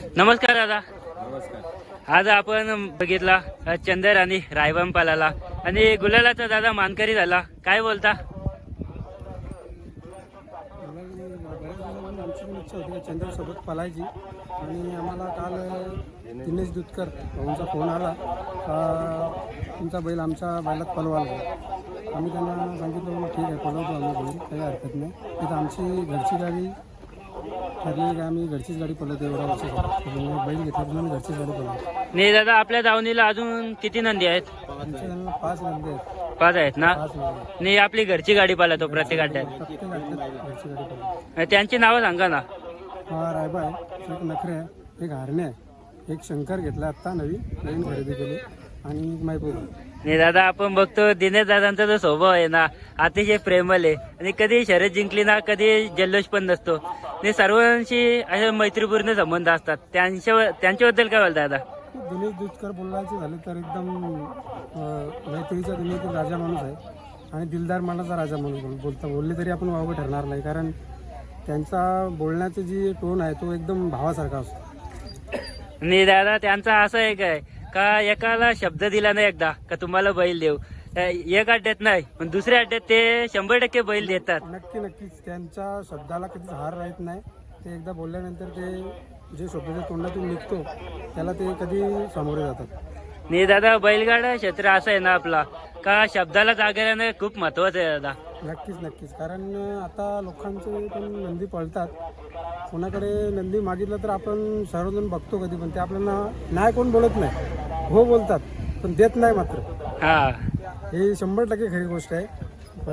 नमस्कार दादा. नमस्कार. आज आपण बघितला चंदर आणि रायबम पालाला आणि गुलालाचा दादा मानकरी झाला. काय बोलता? चंद्रसोबत पलायची आणि आम्हाला काल दिनेश दुधकर भाऊंचा फोन आला का तुमचा बैल आमच्या बैलात पलवायला आहे. आम्ही त्यांना सांगितलं ठीक आहे पलवतो आम्ही बैल काही हरकत नाही. तिथं आमची घरची गाडी ठरली का आम्ही घरचीच गाडी पलवतो एवढ्या बैल घेतला पण आम्ही घरचीच गाडी नाही दादा आपल्या दावणीला अजून किती नंदी आहेत? आमच्या पाच नंदी आहेत. पाच आहेत ना? पाच नंदी नाही आपली घरची गाडी प्रत्येक अड्ड्यात प्रत्येक अड्ड्यात. घरची गाडी त्यांची नावं सांगा ना. हा रायबा आहे एक नखरे आहे एक हारणे आहे एक शंकर घेतला आत्ता नवी नवीन खरेदी केली. आणि एक मायपूर आहे. नाही दादा आपण बघतो दिनेश दादांचा जो स्वभाव आहे ना अतिशय प्रेमल आहे. आणि कधी शर्यत जिंकली ना कधी जल्लोष पण नसतो. आणि सर्वांशी असे मैत्रीपूर्ण संबंध असतात. त्यांच्या त्यांच्याबद्दल काय बोलता दादा? दिनेश दुधकर बोलायचे झाले तर एकदम मैत्रीचा दिनेश राजा माणूस आहे. आणि दिलदार मनाचा राजा माणूस बोल- बोलता बोलले तरी आपण वावं ठरणार नाही. कारण त्यांचा बोलण्याची जी टोन आहे तो एकदम भावासारखा असतो. आणि दादा त्यांचा असं आहे काय का एकाला शब्द दिला नाही एकदा? का तुम्हाला बैल देऊ? एक अड्ड्यात नाही पण दुसऱ्या अड्ड्यात ते शंभर टक्के बैल देतात. नक्की नक्कीच त्यांच्या शब्दाला कधीच हार राहत नाही. ते एकदा बोलल्यानंतर ते जे शब्दाच्या तोंडातून निघतो त्याला ते कधी सामोरे जातात. नाही दादा बैलगाडा क्षेत्र असं आहे ना आपला. का शब्दाला जागेने खूप महत्वाचं आहे दादा. नक्कीच नक्कीच. कारण आता लोकांचे पण नंदी पळतात. कोणाकडे नंदी मागितलं तर आपण सर्वजण बघतो कधी पण ते आपल्याला नाही कोण बोलत नाही. हो बोलतात पण देत नाही मात्र. हा. ही शंभर टक्के खरी गोष्ट आहे.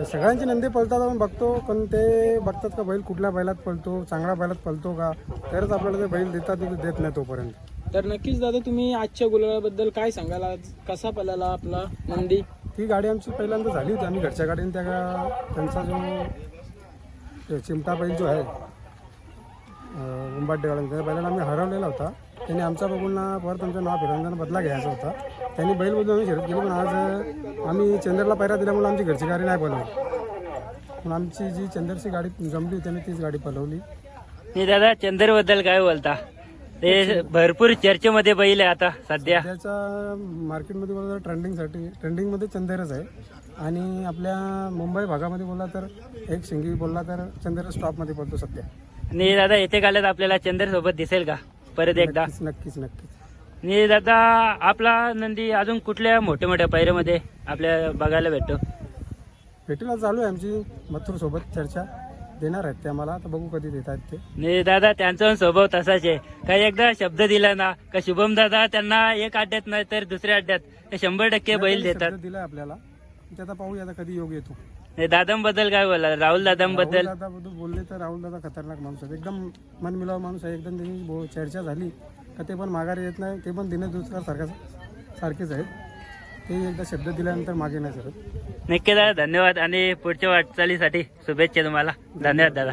सगळ्यांची नंदी पळतात आपण बघतो पण ते बघतात का बैल कुठल्या बैलात पळतो चांगल्या बैलात पळतो का? तरच आपल्याला ते बैल देतात देत नाही तोपर्यंत. तर नक्कीच दादा तुम्ही आजच्या गुलाबाबद्दल काय सांगाल? आज कसा पळाला आपला नंदी? ती गाडी आमची पहिल्यांदा झाली होती. आम्ही घरच्या गाडीने त्या त्यांचा जो चिमटा बैल जो आहे उंबाडेवाल्यांचा त्या बैलाला आम्ही हरवलेला होता. त्यांनी आमचा बघून परत आमच्या नाव फिरवून बदला घ्यायचा होता. त्यांनी बैल बदलून आम्ही शर्यत केली पण आज आम्ही चंद्रला पैरा दिल्यामुळे आमची घरची गाडी नाही बनवली पण आमची जी चंद्रची गाडी जमली होती आम्ही तीच गाडी पलवली. दादा चंद्रबद्दल काय बोलता? ते भरपूर चर्चेमध्ये बैल आहे आता सध्या. सध्याच्या मार्केटमध्ये बोलला तर ट्रेंडिंगसाठी ट्रेंडिंगमध्ये चंदेरच आहे. आणि आपल्या मुंबई भागामध्ये बोलला तर एक शिंगी बोलला तर चंदेर स्टॉपमध्ये पडतो सध्या. आणि दादा येथे काल्यात आपल्याला चंदर सोबत दिसेल का? परत एकदा. नक्कीच नक्कीच नक्कीच. आणि दादा आपला नंदी अजून कुठल्या मोठ्या मोठ्या पैऱ्यामध्ये आपल्या बघायला भेटतो? भेटीला चालू आहे आमची मथुर सोबत चर्चा. देणार आहेत ते आम्हाला. तर बघू कधी देत आहेत ते. आणि दादा त्यांचा पण स्वभाव तसाच आहे. काही एकदा शब्द दिला ना का शुभम दादा त्यांना एक अड्ड्यात नाही तर दुसऱ्या अड्ड्यात ते शंभर टक्के बैल देतात शब्द दिलाय आपल्याला. ते आता पाहूया आता कधी योग येतो. आणि दादांबद्दल काय बोला राहुल दादांबद्दल? दादा बोलले तर राहुल दादा खतरनाक माणूस आहे एकदम मनमिलाव माणूस आहे. एकदम त्यांनी बो- चर्चा झाली. का ते पण माघारी येत नाही. ते पण दिनेश दुसरा सारखा सारखेच आहेत. ते एकदा शब्द दिल्यानंतर मागे नाही सरत. नक्की दादा धन्यवाद आणि पुढच्या वाटचालीसाठी शुभेच्छा तुम्हाला. धन्यवाद दादा.